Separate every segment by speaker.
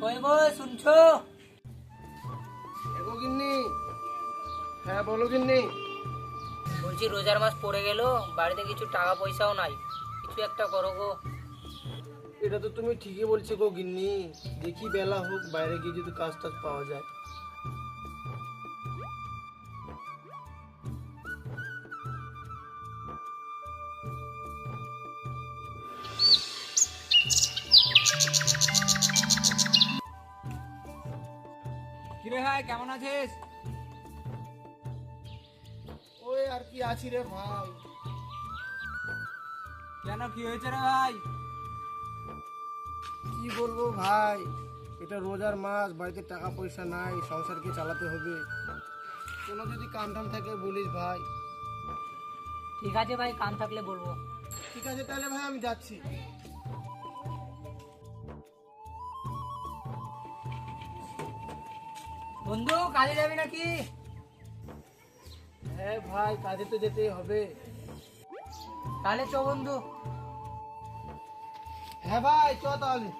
Speaker 1: শুনছো?
Speaker 2: এগো গিন্নি। হ্যাঁ বলো গিন্নি।
Speaker 1: বলছি রোজার মাস পড়ে গেল বাড়িতে কিছু টাকা পয়সাও নাই। কিছু একটা করো গো।
Speaker 2: এটা তো তুমি ঠিকই বলছো গো গিন্নি। দেখি বেলা হোক বাইরে গিয়ে যদি কাজ টাজ পাওয়া যায়।
Speaker 3: ভাই কেমন আছিস?
Speaker 2: ওই আর কি আছি রে ভাই।
Speaker 3: কেন কি হয়েছে রে ভাই?
Speaker 2: কি বলব ভাই এটা রোজার মাস বাড়িতে টাকা পয়সা নাই সংসারকে চালাতে হবে। কোনো যদি কাম টাম থাকে বলিস ভাই।
Speaker 1: ঠিক আছে ভাই কাম থাকলে বলব।
Speaker 2: ঠিক আছে তাহলে ভাই আমি যাচ্ছি।
Speaker 1: বন্ধু, কাজে যাবি নাকি?
Speaker 2: হ্যাঁ ভাই, কাজে তো যেতেই হবে।
Speaker 1: তাহলে চ বন্ধু।
Speaker 2: হ্যাঁ ভাই, চ তাহলে।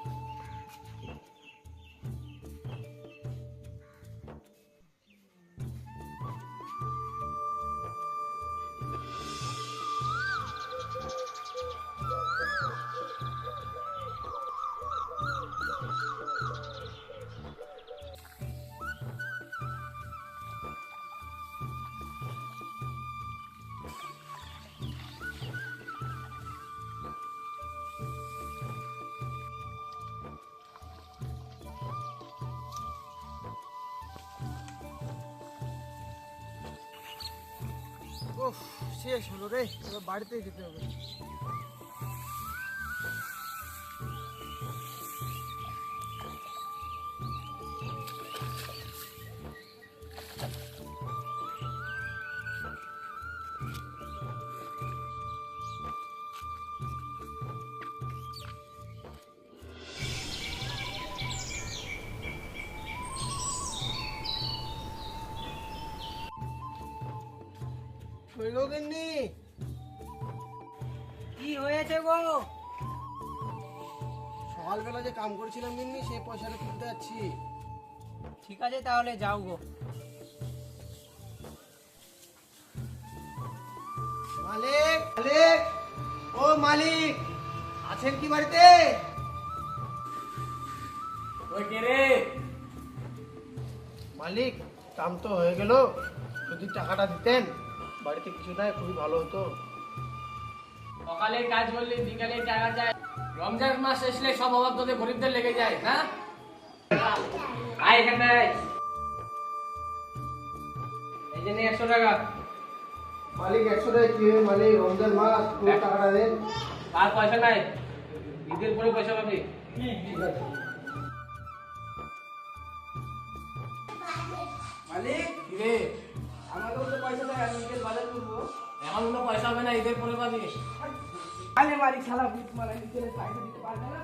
Speaker 2: শেষ হলো রে এবার বাড়িতেই যেতে হবে। হইল গিন্নি!
Speaker 1: কি হয়েছে গো?
Speaker 2: সকালবেলা যে কাম করেছিলাম গিন্নি সেই পয়সাটা তুলতে যাচ্ছি।
Speaker 1: ঠিক আছে তাহলে যাও গো।
Speaker 2: মালিক মালিক! ও মালিক আছেন কি বাড়িতে?
Speaker 3: ওই কে রে?
Speaker 2: মালিক কাম তো হয়ে গেল। যদি টাকাটা দিতেন। বাড়িতে কিছু নাই খুবই ভালো হতো।
Speaker 3: সকালে কাজ করলে বিকালে টাকা যায়। রমজান মাস আসলে সব অভাব তোদের গরিবদের লেগে যায় না? আয় এখানে আয়। এই যে একশো টাকা।
Speaker 2: মালিক একশো টাকা কি হবে মালিক? রমজান মাস পুরো টাকাটা দেন
Speaker 3: আর পয়সা নাই। ঈদের পরে পয়সা পাবি। মালিক রে?
Speaker 2: আমাকে তো পয়সা দেয় আমি ঈদের বাজার করব।
Speaker 3: এমন কোনো পয়সা হবে না ঈদের পরে পাবি।
Speaker 2: আরে বাড়ি খেলা বুট মারা নিজের পয়সা দিতে পারবে না?